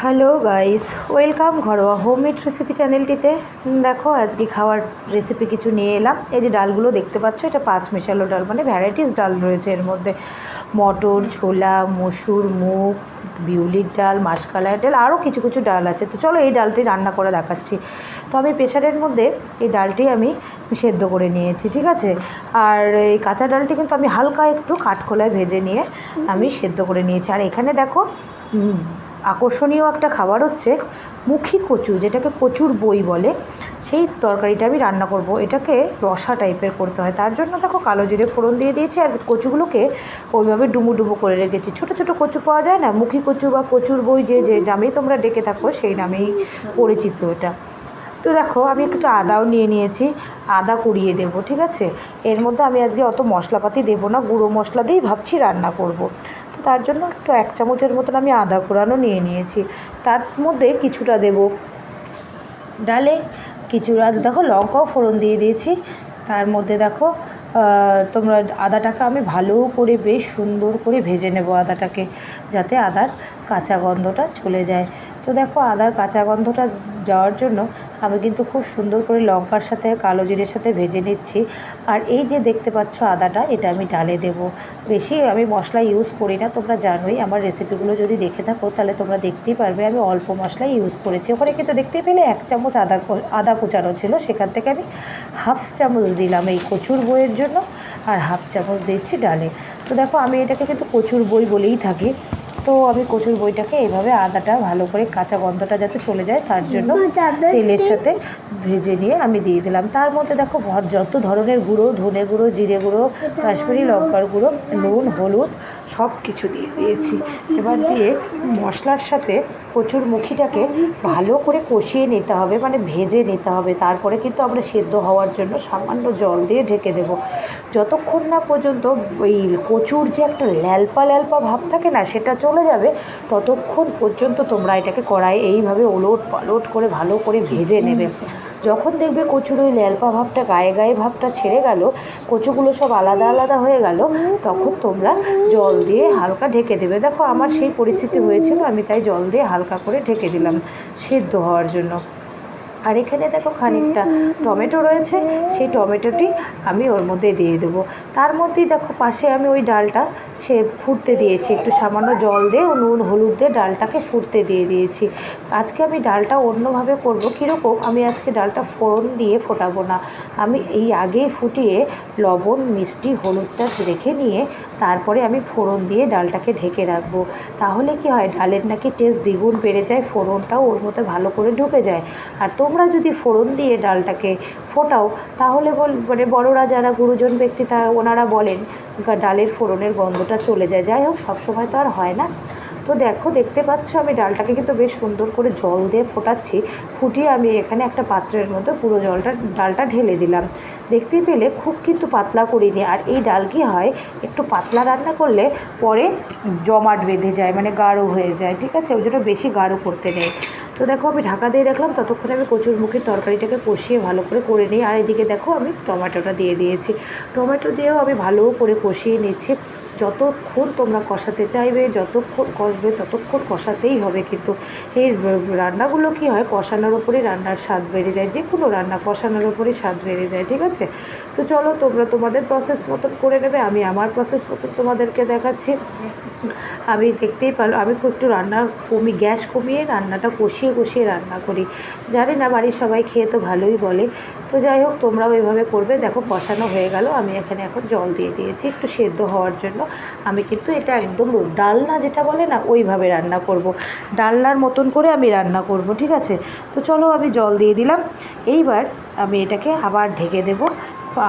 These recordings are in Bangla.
হ্যালো গাইস ওয়েলকাম ঘরোয়া হোমমেড রেসিপি চ্যানেলটিতে দেখো, আজকে খাওয়ার রেসিপি কিছু নিয়ে এলাম। এই যে ডালগুলো দেখতে পাচ্ছ, এটা পাঁচ মেশালো ডাল মানে ভ্যারাইটিস ডাল রয়েছে এর মধ্যে। মটর, ছোলা, মসুর, মুগ, বিউলির ডাল মাসকালার ডাল আরও কিছু কিছু ডাল আছে। তো চলো এই ডালটি রান্না করে দেখাচ্ছি। তো আমি প্রেশারের মধ্যে এই ডালটি আমি সেদ্ধ করে নিয়েছি, ঠিক আছে? আর এই কাঁচা ডালটি কিন্তু আমি হালকা একটু কাঠখোলায় ভেজে নিয়ে আমি সেদ্ধ করে নিয়েছি। আর এখানে দেখো আকর্ষণীয় একটা খাবার হচ্ছে মুখী কচু, যেটাকে কচুর বই বলে। সেই তরকারিটা আমি রান্না করব। এটাকে রসা টাইপের করতে হয়। তার জন্য দেখো কালো জিরে ফোড়ন দিয়ে দিয়েছি আর কচুগুলোকে ওইভাবে ডুমু ডুমু করে রেখেছি। ছোট ছোট কচু পাওয়া যায় না? মুখী কচু বা কচুর বই যে যে নামেই তোমরা ডেকে থাকো, সেই নামেই পরিচিত এটা। তো দেখো, আমি একটু আদাও নিয়ে নিয়েছি। আদা কুড়িয়ে দেবো, ঠিক আছে? এর মধ্যে আমি আজকে অত মশলাপাতি দেবো না। গুঁড়ো মশলা দিয়েই ভাবছি রান্না করব। তার জন্য একটু এক চামচের মতন আমি আদা কোরানো নিয়ে নিয়েছি। তার মধ্যে কিছুটা দেব ডালে কিছু আদা দেখো লঙ্কাও ফোড়ন দিয়ে দিয়েছি। তার মধ্যে দেখো তোমরা আদাটাকে আমি ভালো করে বেশ সুন্দর করে ভেজে নেব আদাটাকে, যাতে আদার কাঁচা গন্ধটা চলে যায়। তো দেখো আদার কাঁচা গন্ধটা যাওয়ার জন্য আমি কিন্তু খুব সুন্দর করে লঙ্কার সাথে, কালো জিরের সাথে ভেজে নিচ্ছি। আর এই যে দেখতে পাচ্ছ আদাটা, এটা আমি ডালে দেব। বেশি আমি মশলা ইউজ করি না, তোমরা জানোই আমার রেসিপিগুলো যদি দেখে থাকো, তাহলে তোমরা দেখতেই পারবে আমি অল্প মশলা ইউজ করেছি। ওখানে কিন্তু দেখতেই পেলে এক চামচ আদা আদা কুচানো ছিল, সেখান থেকে আমি হাফ চামচ দিলাম এই কচুর বইয়ের জন্য, আর হাফ চামচ দিচ্ছি ডালে। তো দেখো আমি এটাকে কিন্তু কচুর বই বলেই থাকি। তো আমি কচুর বইটাকে এইভাবে আদাটা ভালো করে কাঁচা গন্ধটা যাতে চলে যায় তার জন্য তেলের সাথে ভেজে নিয়ে আমি দিয়ে দিলাম। তার মধ্যে দেখো যত ধরনের গুঁড়ো ধনে গুঁড়ো জিরে গুঁড়ো কাশ্মীরি লঙ্কার গুঁড়ো নুন হলুদ সব কিছু দিয়ে দিয়েছি। এবার দিয়ে মশলার সাথে কচুর মুখিটাকে ভালো করে কষিয়ে নিতে হবে মানে ভেজে নিতে হবে। তারপরে কিন্তু আমরা সেদ্ধ হওয়ার জন্য সামান্য জল দিয়ে ঢেকে দেব। যতক্ষণ না পর্যন্ত ওই কচুর যে একটা ল্যালপা ল্যালপা ভাব থাকে না সেটা চলে যাবে ততক্ষণ পর্যন্ত তোমরা এটাকে কড়াই এইভাবে ওলট পালট করে ভালো করে ভেজে নেবে। যখন দেখবে কচুর ওই ল্যালপা ভাবটা গায়ে গায়ে ভাবটা ছেড়ে গেল কচুগুলো সব আলাদা আলাদা হয়ে গেল তখন তোমরা জল দিয়ে হালকা ঢেকে দেবে। দেখো আমার সেই পরিস্থিতি হয়েছিল আমি তাই জল দিয়ে হালকা করে ঢেকে দিলাম সেদ্ধ হওয়ার জন্য। আর এখানে দেখো খানিকটা টমেটো রয়েছে, সেই টমেটোটি আমি ওর মধ্যে দিয়ে দেবো। তার মধ্যেই দেখো পাশে আমি ওই ডালটা সে ফুটতে দিয়েছি, একটু সামান্য জল দিয়ে নুন, হলুদ দিয়ে ডালটাকে ফুটতে দিয়ে দিয়েছি। আজকে আমি ডালটা অন্যভাবে করব, কীরকম? আমি আজকে ডালটা ফোড়ন দিয়ে ফোটাবো না। আমি এই আগেই ফুটিয়ে লবণ, মিষ্টি, হলুদটা রেখে নিয়ে তারপরে আমি ফোড়ন দিয়ে ডালটাকে ঢেকে রাখব। তাহলে কি হয়, ডালের নাকি টেস্ট দ্বিগুণ বেড়ে যায়, ফোড়নটাও ওর মধ্যে ভালো করে ঢুকে যায়। আর তোমরা যদি ফোড়ন দিয়ে ডালটাকে ফোটাও, তাহলে বল মানে বড়রা যারা গুরুজন ব্যক্তি, তা ওনারা বলেন ডালের ফোড়নের গন্ধটা চলে যায়। যাই হোক, সবসময় তো আর হয় না। তো দেখো, দেখতে পাচ্ছ, আমি ডালটাকে কিন্তু বেশ সুন্দর করে জল দিয়ে ফোটাচ্ছি। ফুটিয়ে আমি এখানে একটা পাত্রের মধ্যে পুরো জলটা, ডালটা ঢেলে দিলাম। দেখতে পেলে খুব কিন্তু পাতলা করিনি। আর এই ডাল কি হয়, একটু পাতলা রান্না করলে পরে জমাট বেঁধে যায় মানে গাঢ় হয়ে যায়, ঠিক আছে? ওই জন্য বেশি গাঢ় করতে নেই। তো দেখো আমি ঢাকা দিয়ে রাখলাম, ততক্ষণে আমি কচুর মুখের তরকারিটাকে কষিয়ে ভালো করে করে নিই। আর এদিকে দেখো আমি টমেটোটা দিয়ে দিয়েছি। টমেটো দিয়েও আমি ভালো করে কষিয়ে নিচ্ছি। যতক্ষণ তোমরা কষাতে চাইবে যতক্ষণ কষবে ততক্ষণ কষাতেই হবে। কিন্তু এই রান্নাগুলো কি হয়? কষানোর ওপরে রান্নার স্বাদ বেড়ে যায়, যে কোনো রান্না কষানোর ওপরে স্বাদ বেড়ে যায়, ঠিক আছে? তো চলো তোমরা তোমাদের প্রসেস মতন করে নেবে, আমি আমার প্রসেস মতন তোমাদেরকে দেখাচ্ছি। আমি দেখতেই পারো আমি খুব একটু রান্না কমি, গ্যাস কমিয়ে রান্নাটা কষিয়ে কষিয়ে রান্না করি। জানি না বাড়ির সবাই খেয়ে তো ভালোই বলে। তো যাই হোক, তোমরাও এভাবে করবে। দেখো, কষানো হয়ে গেল। আমি এখানে এখন জল দিয়ে দিয়েছি, একটু সেদ্ধ হওয়ার জন্য। আমি কিন্তু এটা একদম ডালনা যেটা বলে না, ওইভাবে রান্না করব। ডালনার মতন করে আমি রান্না করব, ঠিক আছে? তো চলো আমি জল দিয়ে দিলাম। এইবার আমি এটাকে আবার ঢেকে দেবো।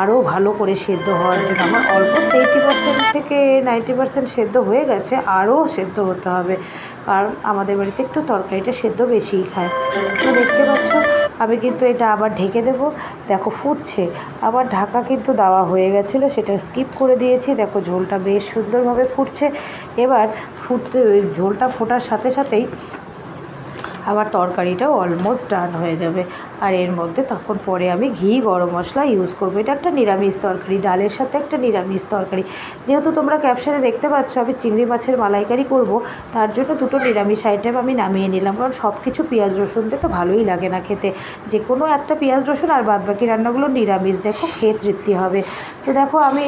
আরও ভালো করে সেদ্ধ হওয়ার জন্য। আমার অলমোস্ট এইটি পার্সেন্ট থেকে নাইনটি পার্সেন্ট সেদ্ধ হয়ে গেছে আরও সেদ্ধ হতে হবে। কারণ আমাদের বাড়িতে একটু তরকারিটা সেদ্ধ বেশিই খায়। তো দেখতে পাচ্ছ, আমি কিন্তু এটা আবার ঢেকে দেবো। দেখো ফুটছে। আবার ঢাকা কিন্তু দেওয়া হয়ে গেছিল, সেটা স্কিপ করে দিয়েছি। দেখো ঝোলটা বেশ সুন্দরভাবে ফুটছে। এবার ফুটতে ঝোলটা ফোটার সাথে সাথেই আমার তরকারিটাও অলমোস্ট ডান হয়ে যাবে। আর এর মধ্যে তখন পরে আমি ঘি, গরম মশলা ইউজ করব। এটা একটা নিরামিষ তরকারি, ডালের সাথে একটা নিরামিষ তরকারি। যেহেতু তোমরা ক্যাপশনে দেখতে পাচ্ছ, আমি চিংড়ি মাছের মালাইকারি করব, তার জন্য দুটো নিরামিষ আইটেম আমি নামিয়ে নিলাম। কারণ সব কিছু পেঁয়াজ রসুন দিয়ে তো ভালোই লাগে না খেতে। যে কোনো একটা পেঁয়াজ রসুন আর বাদ বাকি রান্নাগুলো নিরামিষ। দেখো, খেয়ে তৃপ্তি হবে। তো দেখো, আমি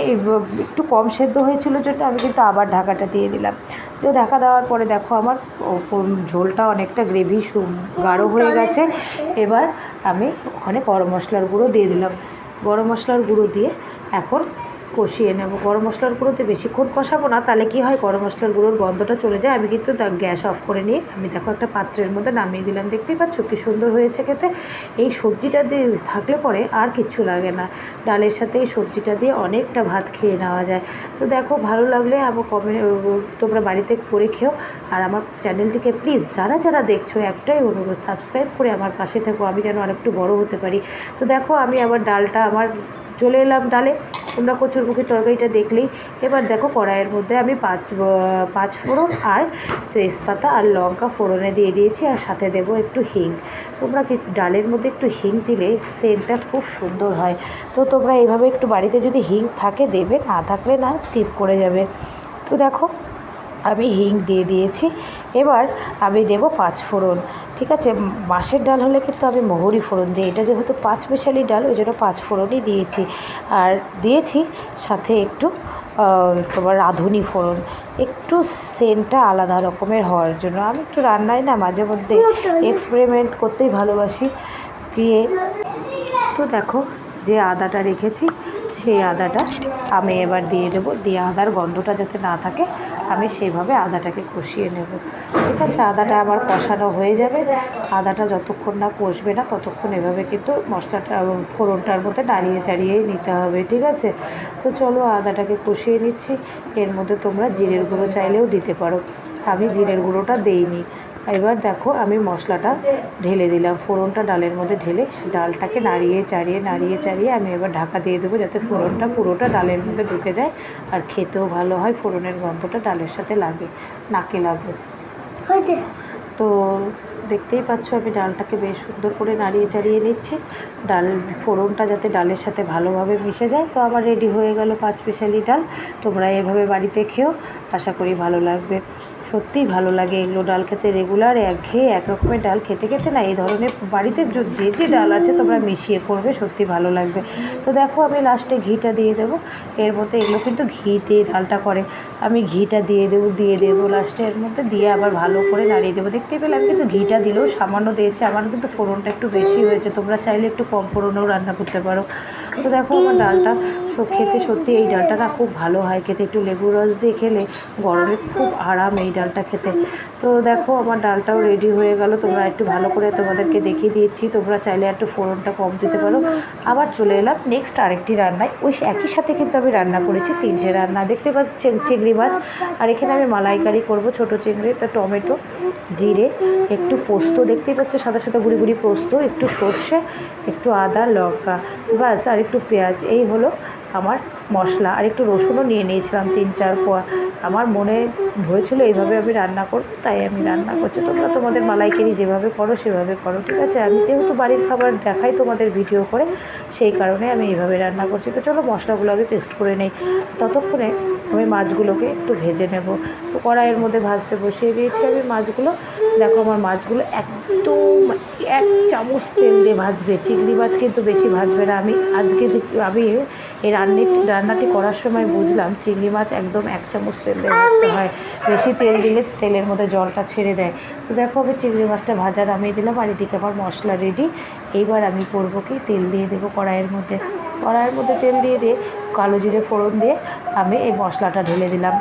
একটু কম সেদ্ধ হয়েছিল, জন্য আমি কিন্তু আবার ঢাকাটা দিয়ে দিলাম। তো দেখা দেওয়ার পরে দেখো আমার ঝোলটা অনেকটা গ্রেভি গাঢ় হয়ে গেছে। এবার আমি ওখানে গরম মশলার গুঁড়ো দিয়ে দিলাম। গরম মশলার গুঁড়ো দিয়ে এখন কষিয়ে নেব। গরম মশলার গুঁড়োতে বেশিক্ষণ কষাবো না, তাহলে কি হয়? গরম মশলার গুঁড়োর গন্ধটা চলে যায়। আমি কিন্তু গ্যাস অফ করে নিয়ে, আমি দেখো একটা পাত্রের মধ্যে নামিয়ে দিলাম। দেখতেই পাচ্ছ কি সুন্দর হয়েছে খেতে। এই সবজিটা দিয়ে থাকলে পরে আর কিচ্ছু লাগে না। ডালের সাথে এই সবজিটা দিয়ে অনেকটা ভাত খেয়ে নেওয়া যায়। তো দেখো, ভালো লাগলে আমার কমে তোমরা বাড়িতে করে খেও। আর আমার চ্যানেলটিকে প্লিজ যারা যারা দেখছ, একটাই অনুরোধ, সাবস্ক্রাইব করে আমার পাশে থেকো। আমি যেন আরেকটু বড় হতে পারি। তো দেখো, আমি আবার ডালটা, আমার চলে এলাম ডালে। তোমরা কচুরমুখী তরকারিটা দেখলেই। এবার দেখো কড়াইয়ের মধ্যে আমি পাঁচ পাঁচ ফোড়ন আর তেজপাতা আর লঙ্কা ফোড়নে দিয়ে দিয়েছি আর সাথে দেবো একটু হিং। তোমরা ডালের মধ্যে একটু হিং দিলে সেন্টটা খুব সুন্দর হয়। তো তোমরা এইভাবে একটু বাড়িতে যদি হিং থাকে দেবে, না থাকলে না স্কিপ করে যাবে। তো দেখো আমি হিং দিয়ে দিয়েছি। এবার আমি দেবো পাঁচ ফোড়ন। ঠিক আছে? মাছের ডাল হলে কিন্তু আমি মহুরি ফোড়ন দিই। এটা যেহেতু পাঁচ মেশালি ডাল ওই জন্য পাঁচ ফোড়নই দিয়েছি। আর দিয়েছি সাথে একটু তোমার রাঁধুনি ফোড়ন। একটু সেন্টটা আলাদা রকমের হওয়ার জন্য। আমি একটু রান্নায় না মাঝে মধ্যে এক্সপেরিমেন্ট করতেই ভালোবাসি। গিয়ে তো দেখো যে আদাটা রেখেছি। সেই আদাটা আমি এবার দিয়ে দেবো। দিয়ে আদার গন্ধটা যাতে না থাকে, আমি সেইভাবে আদাটাকে কষিয়ে নেব। ঠিক আছে, আদাটা আমার কষানো হয়ে যাবে। আদাটা যতক্ষণ না কষবে না, ততক্ষণ এভাবে কিন্তু মশলাটা, ফোড়নটার মধ্যে দাঁড়িয়ে চাড়িয়েই নিতে হবে, ঠিক আছে? তো চলো আদাটাকে কষিয়ে নিচ্ছি। এর মধ্যে তোমরা জিরের গুঁড়ো চাইলেও দিতে পারো। আমি জিরের গুঁড়োটা দেইনি। এবার দেখো আমি মশলাটা ঢেলে দিলাম। ফোড়নটা ডালের মধ্যে ঢেলে সে ডালটাকে নাড়িয়ে চাড়িয়ে নাড়িয়ে চাড়িয়ে আমি এবার ঢাকা দিয়ে দেবো যাতে ফোড়নটা পুরোটা ডালের মধ্যে ঢুকে যায় আর খেতেও ভালো হয় ফোড়নের গন্ধটা ডালের সাথে লাগে নাকে লাগে। তো দেখতেই পাচ্ছ আমি ডালটাকে বেশ সুন্দর করে নাড়িয়ে চাড়িয়ে নিচ্ছি। ডাল ফোড়নটা যাতে ডালের সাথে ভালোভাবে মিশে যায়। তো আমার রেডি হয়ে গেল পাঁচ স্পেশালি ডাল। তোমরা এভাবে বাড়িতে খেও। আশা করি ভালো লাগবে। সত্যিই ভালো লাগে। এগুলো ডাল খেতে রেগুলার একঘেয়ে, এক রকমের ডাল খেতে খেতে না, এই ধরনের বাড়িতে যে- যে ডাল আছে তোমরা মিশিয়ে করবে সত্যি ভালো লাগবে। তো দেখো আমি লাস্টে ঘিটা দিয়ে দেবো। এর মধ্যে এগুলো কিন্তু ঘি দিয়ে ডালটা করে। আমি ঘিটা দিয়ে দেবো দিয়ে দেবো লাস্টে এর মধ্যে দিয়ে আবার ভালো করে নাড়িয়ে দেবো। দেখতে পেলে আমি কিন্তু ঘিটা দিলেও সামান্য দিয়েছি। আমার কিন্তু ফোড়নটা একটু বেশি হয়েছে। তোমরা চাইলে একটু কম ফোড়নেও রান্না করতে পারো। তো দেখো আমার ডালটা সো খেতে সত্যি এই ডালটা না খুব ভালো হয়। খেতে একটু লেবু রস দিয়ে খেলে গরমে খুব আরাম এই ডালটা খেতে। তো দেখো আমার ডালটাও রেডি হয়ে গেল। তোমরা একটু ভালো করে তোমাদেরকে দেখিয়ে দিয়েছি। তোমরা চাইলে একটু ফোড়নটা কম দিতে পারো। আবার চলে এলাম নেক্সট আরেকটি রান্নায়। ওই একই সাথে কিন্তু আমি রান্না করেছি তিনটে রান্না। দেখতে পাচ্ছি চিংড়ি মাছ। আর এখানে আমি মালাইকারি করব ছোট চিংড়ি, তা টমেটো, জিরে, একটু পোস্ত। দেখতেই পাচ্ছ সাদা সাদা গুঁড়ি গুঁড়ি পোস্ত, একটু সর্ষে, একটু আদা, লঙ্কা। বাস আর একটু পেঁয়াজ। এই হলো আমার মশলা আর একটু রসুনও নিয়ে নিয়েছিলাম তিন চার কোয়া আমার মনে হয়েছিল এইভাবে আমি রান্না করব তাই আমি রান্না করছি। তোমরা তোমাদের মালাইকারি যেভাবে করো, সেভাবে করো, ঠিক আছে? আমি যেহেতু বাড়ির খাবার দেখাই তোমাদের ভিডিও করে, সেই কারণে আমি এইভাবে রান্না করছি। তো চলো মশলাগুলো আমি পেস্ট করে নেই। ততক্ষণে আমি মাছগুলোকে একটু ভেজে নেব। তো কড়াইয়ের মধ্যে ভাজতে বসিয়ে দিয়েছি আমি মাছগুলো। দেখো আমার মাছগুলো একদম এক চামচ তেল দিয়ে ভাজবে। চিংড়ি মাছ কিন্তু বেশি ভাজবে না। আমি আজকে আমি এই রান্নি, রান্নাটি করার সময় বুঝলাম চিংড়ি মাছ একদম এক চামচ তেল ভাজতে হয়। বেশি তেল দিলে তেলের মধ্যে জলটা ছেড়ে দেয়। তো দেখো আমি চিংড়ি মাছটা ভাজা নামিয়ে দিলাম, আর এদিকে আমার মশলা রেডি এইবার আমি করব কি? তেল দিয়ে দেবো কড়াইয়ের মধ্যে। কড়াইয়ের মধ্যে তেল দিয়ে দিয়ে কালো জিরে ফোড়ন দিয়ে আমি এই মশলাটা ঢেলে দিলাম।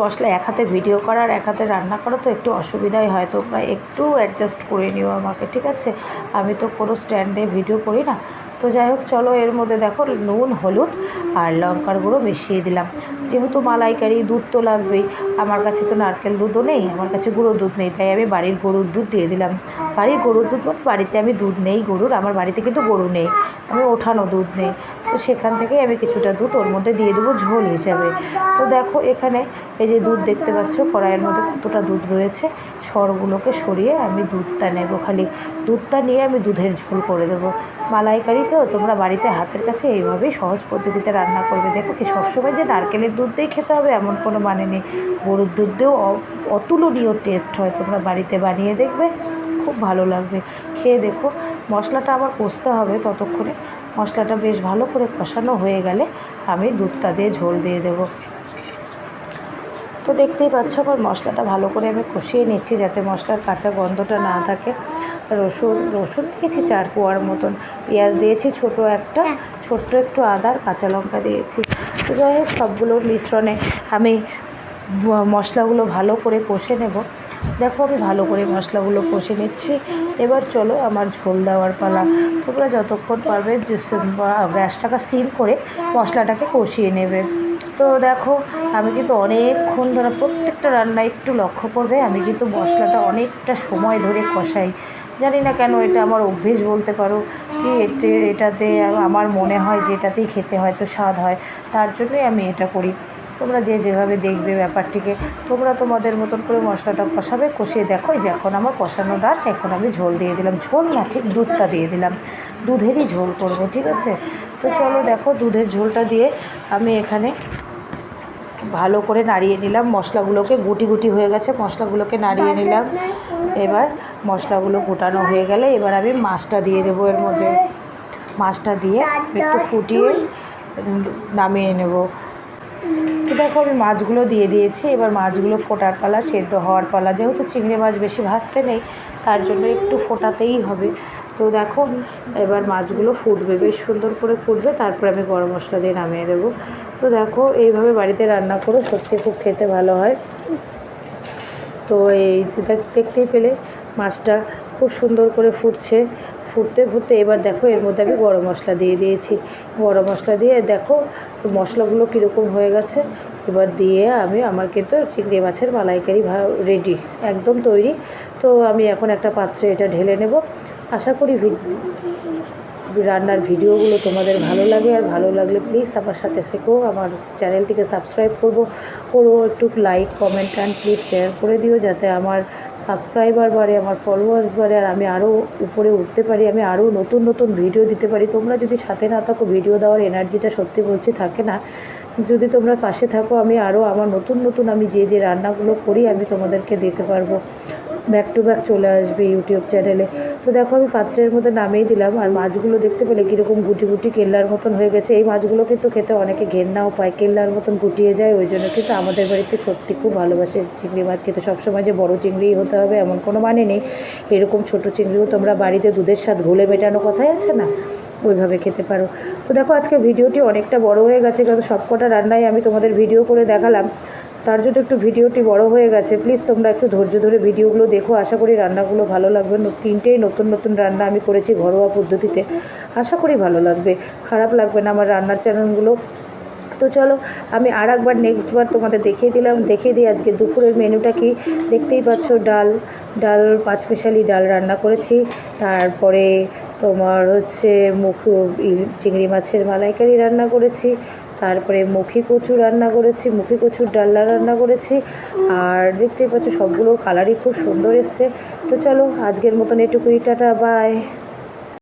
মশলা এক হাতে ভিডিও করার এক হাতে রান্না করা তো একটু অসুবিধাই হয়, তোমরা একটু অ্যাডজাস্ট করে নিও আমাকে, ঠিক আছে? আমি তো কোনো স্ট্যান্ডে ভিডিও করি না। তো যাই হোক, চলো এর মধ্যে দেখো নুন, হলুদ আর লঙ্কার গুঁড়ো মিশিয়ে দিলাম। যেহেতু মালাইকারি দুধ তো লাগবেই, আমার কাছে তো নারকেল দুধও নেই, আমার কাছে গুঁড়ো দুধ নেই, তাই আমি বাড়ির গরুর দুধ দিয়ে দিলাম। বাড়ির গরুর দুধ বাড়িতে আমি দুধ নেই গরুর, আমার বাড়িতে কিন্তু গরু নেই আমি ওঠানো দুধ নেই। তো সেখান থেকেই আমি কিছুটা দুধ ওর মধ্যে দিয়ে দেবো ঝোল হিসাবে। তো দেখো এখানে এই যে দুধ দেখতে পাচ্ছ, কড়াইয়ের মধ্যে কতটা দুধ রয়েছে, সরগুলোকে সরিয়ে আমি দুধটা নেব খালি। দুধটা নিয়ে আমি দুধের ঝোল করে দেবো। মালাইকারিতেও তোমরা বাড়িতে হাতের কাছে এইভাবেই সহজ পদ্ধতিতে রান্না করবে। দেখো কি, সবসময় যে নারকেলের দুধ দিয়েই খেতে হবে এমন কোনো মানে নেই। গরুর দুধ দিয়েও অতুলনীয় টেস্ট হয়। তোমরা বাড়িতে বানিয়ে দেখবে, খুব ভালো লাগবে। খেয়ে দেখো, মশলাটা আবার কষতে হবে ততক্ষণে। মশলাটা বেশ ভালো করে কষানো হয়ে গেলে আমি দুধটা দিয়ে ঝোল দিয়ে দেবো। তো দেখতেই পাচ্ছ আমার মশলাটা ভালো করে আমি কষিয়ে নিচ্ছি যাতে মশলার কাঁচা গন্ধটা না থাকে। রসুন রসুন দিয়েছি চার কোয়ার মতন। পেঁয়াজ দিয়েছি ছোট একটা ছোট্ট একটু আদার কাঁচা লঙ্কা দিয়েছি। তো যাই হোক সবগুলোর মিশ্রণে আমি মশলাগুলো ভালো করে কষে নেব। দেখো আমি ভালো করে মশলাগুলো কষে নিচ্ছি। এবার চলো আমার ঝোল দেওয়ার পালা। তোমরা যতক্ষণ পারবে গ্যাসটাকে সিম করে মশলাটাকে কষিয়ে নেবে। তো দেখো আমি কিন্তু অনেকক্ষণ ধরে প্রত্যেকটা রান্না একটু লক্ষ্য করবে। আমি কিন্তু মশলাটা অনেকটা সময় ধরে কষাই। জানি না কেন এটা আমার অভ্যেস বলতে পারো কি এতে, এটাতে আমার মনে হয় যে এটাতেই খেতে হয়তো স্বাদ হয়। তার জন্যই আমি এটা করি। তোমরা যে যেভাবে দেখবে ব্যাপারটিকে, তোমরা তোমাদের মতন করে মশলাটা কষাবে, কষিয়ে দেখো যে এখন আমার কষানো ডাল, এখন আমি ঝোল দিয়ে দিলাম। ঝোল না, ঠিক দুধটা দিয়ে দিলাম। দুধেরই ঝোল করব, ঠিক আছে? তো চলো দেখো, দুধের ঝোলটা দিয়ে আমি এখানে ভালো করে নাড়িয়ে নিলাম। মশলাগুলোকে গুটি গুটি হয়ে গেছে মশলাগুলোকে নাড়িয়ে নিলাম। এবার মশলাগুলো ফোটানো হয়ে গেলে এবার আমি মাছটা দিয়ে দেবো এর মধ্যে। মাছটা দিয়ে একটু ফুটিয়ে নামিয়ে নেব। তো দেখো আমি মাছগুলো দিয়ে দিয়েছি। এবার মাছগুলো ফোটার পালা সেদ্ধ হওয়ার পালা। যেহেতু চিংড়ি মাছ বেশি ভাজতে নেই তার জন্য একটু ফোটাতেই হবে। তো দেখো, এবার মাছগুলো ফুটবে, বেশ সুন্দর করে ফুটবে, তারপরে আমি গরম মশলা দিয়ে নামিয়ে দেবো। তো দেখো, এইভাবে বাড়িতে রান্না করো, সত্যি খুব খেতে ভালো হয়। তো এই দেখ- দেখতেই পেলে মাছটা খুব সুন্দর করে ফুটছে। ফুটতে ফুটতে এবার দেখো, এর মধ্যে আমি গরম মশলা দিয়ে দিয়েছি। গরম মশলা দিয়ে দেখো, মশলাগুলো কীরকম হয়ে গেছে। এবার দিয়ে আমি আমার কিন্তু চিংড়ি মাছের মালাইকারি রেডি, একদম তৈরি। তো আমি এখন একটা পাত্রে এটা ঢেলে নেব। আশা করি রান্নার ভিডিওগুলো তোমাদের ভালো লাগে আর ভালো লাগলে প্লিজ আমার সাথে থেকো, আমার চ্যানেলটিকে সাবস্ক্রাইব করব। করো একটু like comment and please share করে দিও যাতে আমার সাবস্ক্রাইবার বাড়ে, আমার ফলোয়ার্স বাড়ে আর আমি আরও উপরে উঠতে পারি, আমি আরও নতুন নতুন ভিডিও দিতে পারি। তোমরা যদি সাথে না থাকো ভিডিও দেওয়ার এনার্জিটা সত্যি বলছি থাকে না। যদি তোমরা পাশে থাকো, আমি আরও আমার নতুন নতুন আমি যে যে রান্নাগুলো করি, আমি তোমাদেরকে দিতে পারব। ব্যাক টু ব্যাক চলে আসবে ইউটিউব চ্যানেলে তো দেখো, আমি পাত্রের মধ্যে নামিয়ে দিলাম, আর মাছগুলো দেখতে পেলে কীরকম গুটি গুটি কেল্লার মতন হয়ে গেছে। এই মাছগুলো কিন্তু খেতে অনেকে ঘেন্নাও পায়, কেল্লার মতন গুটিয়ে যায়, ওই জন্য কিন্তু আমাদের বাড়িতে সত্যি খুব ভালোবাসে চিংড়ি মাছ। খেতে সবসময় যে বড় চিংড়িই হতে হবে এমন কোনো মানে নেই। এরকম ছোট চিংড়িও তোমরা বাড়িতে দুধের স্বাদ ঘোলে মেটানো কথাই আছে না? ওইভাবে খেতে পারো। তো দেখো আজকে ভিডিওটি অনেকটা বড় হয়ে গেছে, কারণ সবকটা রান্নাই আমি তোমাদের ভিডিও করে দেখালাম। তার জন্য একটু ভিডিওটি বড় হয়ে গেছে। প্লিজ তোমরা একটু ধৈর্য ধরে ভিডিওগুলো দেখো। আশা করি রান্নাগুলো ভালো লাগবে। তিনটেই নতুন নতুন রান্না আমি করেছি ঘরোয়া পদ্ধতিতে। আশা করি ভালো লাগবে। খারাপ লাগবে না আমার রান্নার চ্যানেলগুলো। তো চলো, আমি আর একবার নেক্সট বার তোমাদের দেখিয়ে দিলাম। দেখিয়ে দিই আজকে দুপুরের মেনুটা কি? দেখতেই পাচ্ছ, ডাল ডাল পাঁচমিশালি ডাল রান্না করেছি। তারপরে তোমার হচ্ছে মুখ চিংড়ি মাছের মালাইকারি রান্না করেছি। তারপরে মুখে কচু রান্না করেছি, মুখে কচুর ডাল্লা রান্না করেছি। আর দেখতেই পাচ্ছ সবগুলোর কালারই খুব সুন্দর এসছে। তো চলো, আজকের মতন এটুকুই, টাটা বাই